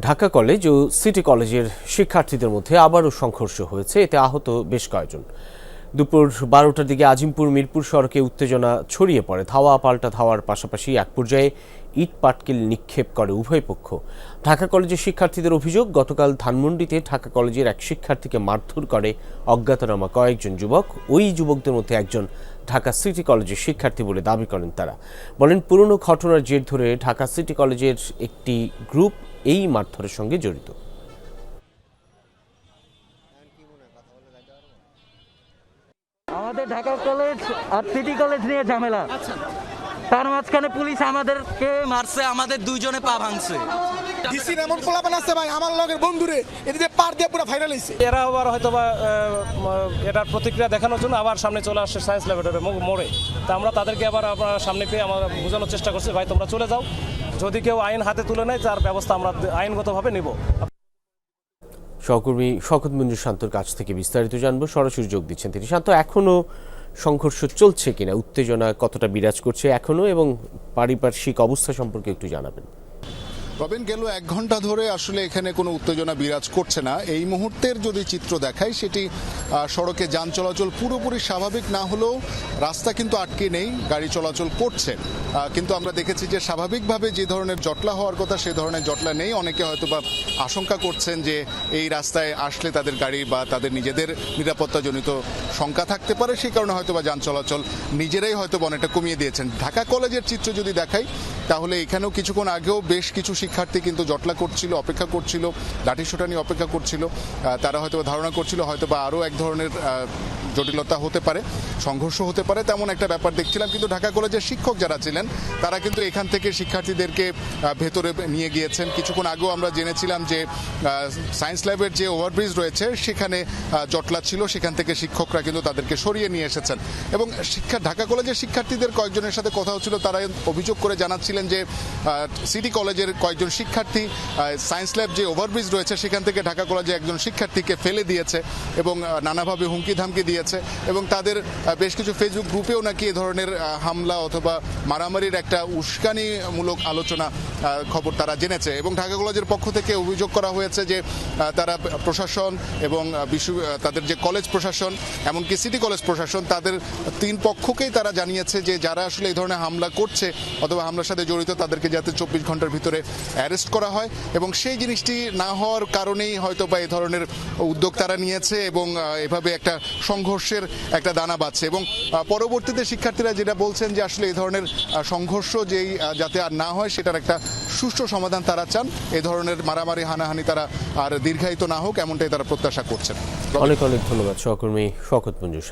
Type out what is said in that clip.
Dhaka college ও city কলেজের শিক্ষার্থীদের মধ্যে আবারও সংঘর্ষ হয়েছে। এতে আহত বেশ কয়েকজন। দুপুর বারোটার দিকে আজিমপুর মিরপুর সড়কে উত্তেজনা ছড়িয়ে পড়ে। ধাওয়া পাল্টা ধাওয়ার পাশাপাশি এক পর্যায়ে ইট পাটকেল নিক্ষেপ করে উভয় পক্ষ। ঢাকা কলেজের শিক্ষার্থীদের অভিযোগ, গতকাল ধানমন্ডিতে ঢাকা কলেজের এক শিক্ষার্থীকে মারধর করে অজ্ঞাতনামা কয়েকজন যুবক। ওই যুবকদের মধ্যে একজন ঢাকা সিটি কলেজের শিক্ষার্থী বলে দাবি করেন তারা। বলেন, পুরনো ঘটনার জের ধরে ঢাকা সিটি কলেজের একটি গ্রুপ এই মারধরের সঙ্গে জড়িত। আমাদের ঢাকা কলেজ আর সিটি কলেজ নিয়ে ঝামেলা। তার মাঝখানে পুলিশ আমাদেরকে মারছে আমাদের দুইজনে পা ভাঙছে। ডিসির এমন পোলাপান আছে ভাই আমার লগের বন্ধুরে এদিকে পার দিয়ে পুরো ভাইরাল হয়েছে এরা আবার হয়তো বা এটার প্রতিক্রিয়া দেখানোর জন্য আবার সামনে চলে আসছে সায়েন্স ল্যাবরেটরি মোড়ে। তা আমরা তাদেরকে আবার আপনার সামনে পেয়ে আমরা বোঝানোর চেষ্টা করছি ভাই তোমরা চলে যাও। যদি কেউ আইন হাতে তুলে নেয় তার ব্যবস্থা আমরা আইনগতভাবে নিব। সহকর্মী শকত মঞ্জুর শান্তর কাছ থেকে বিস্তারিত জানব সরাসরি যোগ দিচ্ছেন তিনি। শান্ত এখনও সংঘর্ষ চলছে কিনা উত্তেজনা কতটা বিরাজ করছে এখনও এবং পারিপার্শ্বিক অবস্থা সম্পর্কে একটু জানাবেন। রবিন, গেল এক ঘণ্টা ধরে আসলে এখানে কোনো উত্তেজনা বিরাজ করছে না। এই মুহূর্তের যদি চিত্র দেখাই, সেটি সড়কে যান চলাচল পুরোপুরি স্বাভাবিক না হলেও রাস্তা কিন্তু আটকে নেই, গাড়ি চলাচল করছে। কিন্তু আমরা দেখেছি যে স্বাভাবিকভাবে যে ধরনের জটলা হওয়ার কথা, সে ধরনের জটলা নেই। অনেকে হয়তো বা আশঙ্কা করছেন যে এই রাস্তায় আসলে তাদের গাড়ি বা তাদের নিজেদের নিরাপত্তাজনিত শঙ্কা থাকতে পারে। সেই কারণে হয়তো বা যান চলাচল নিজেরাই হয়তো অনেকটা কমিয়ে দিয়েছেন। ঢাকা কলেজের চিত্র যদি দেখাই তাহলে এখানেও কিছুক্ষণ আগেও বেশ কিছু শিক্ষার্থী কিন্তু জটলা করছিল, অপেক্ষা করছিল, লাঠিসোঁটা নিয়ে অপেক্ষা করছিল। তারা হয়তো ধারণা করছিল, হয়তো বা আরও এক ধরনের জটিলতা হতে পারে, সংঘর্ষ হতে পারে, তেমন একটা ব্যাপার দেখছিলাম। কিন্তু ঢাকা কলেজের শিক্ষক যারা ছিলেন, তারা কিন্তু এখান থেকে শিক্ষার্থীদেরকে ভেতরে নিয়ে গিয়েছেন। কিছুক্ষণ আগেও আমরা জেনেছিলাম যে সায়েন্স ল্যাবের যে ওভারব্রিজ রয়েছে, সেখানে জটলা ছিল। সেখান থেকে শিক্ষকরা কিন্তু তাদেরকে সরিয়ে নিয়ে এসেছেন। এবং শিক্ষা, ঢাকা কলেজের শিক্ষার্থীদের কয়েকজনের সাথে কথা হচ্ছিল তারা অভিযোগ করে জানাচ্ছিলেন যে সিটি কলেজের কয়েকজন শিক্ষার্থী সায়েন্স ল্যাব যে ওভারব্রিজ রয়েছে, সেখান থেকে ঢাকা কলেজে একজন শিক্ষার্থীকে ফেলে দিয়েছে এবং নানাভাবে হুমকি ধামকি দিয়েছে এবং তাদের বেশ কিছু ফেসবুক গ্রুপেও নাকি এ ধরনের হামলা অথবা মারামারির একটা উস্কানিমূলক আলোচনা খবর তারা জেনেছে এবং ঢাকা কলেজের পক্ষ থেকে অভিযোগ করা হয়েছে যে তারা প্রশাসন এবং বিশ্ব তাদের যে কলেজ প্রশাসন, এমনকি সিটি কলেজ প্রশাসন, তাদের তিন পক্ষকেই তারা জানিয়েছে যে, যারা আসলে এই ধরনের হামলা করছে অথবা হামলার সাথে জড়িত, তাদেরকে যাতে চব্বিশ ঘণ্টার ভিতরে অ্যারেস্ট করা হয়। এবং সেই জিনিসটি না হওয়ার কারণেই হয়তো বা এই ধরনের উদ্যোগ তারা নিয়েছে এবং এভাবে একটা সংঘর্ষের একটা দানা বাঁধছে। এবং পরবর্তীতে শিক্ষার্থীরা যেটা বলছেন যে আসলে এই ধরনের সংঘর্ষ যেই যাতে আর না হয় সেটার একটা সুষ্ঠু সমাধান তারা চান। এ ধরনের মারামারি, হানাহানি তারা আর দীর্ঘায়িত না হোক, এমনটাই তারা প্রত্যাশা করছেন। অনেক অনেক ধন্যবাদ সহকর্মী শকত মঞ্জুর